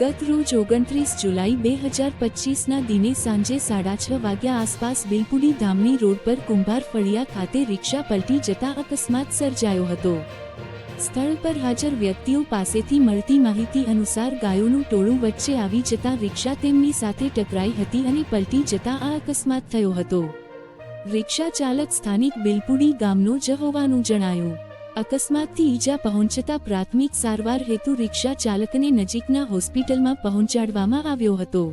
ગત રોજ ઓગણત્રીસ જુલાઈ બે હજાર પચીસના દિને સાંજે સાડા છ વાગ્યા આસપાસ બિલપુડી ધામની રોડ પર કુંભાર ફળિયા ખાતે રિક્ષા પલટી જતા અકસ્માત સર્જાયો હતો. સ્થળ પર હાજર વ્યક્તિઓ પાસેથી મળતી માહિતી અનુસાર ગાયોનું ટોળું વચ્ચે આવી જતા રિક્ષા તેમની સાથે ટકરાઈ હતી અને પલટી જતા આ અકસ્માત થયો હતો. રિક્ષા ચાલક સ્થાનિક બિલપુડી ગામનો જ હોવાનું જણાયું. અકસ્માતથી ઈજા પહોંચતા પ્રાથમિક સારવાર હેતુ રિક્ષા ચાલકને નજીકના હોસ્પિટલમાં પહોંચાડવામાં આવ્યો હતો.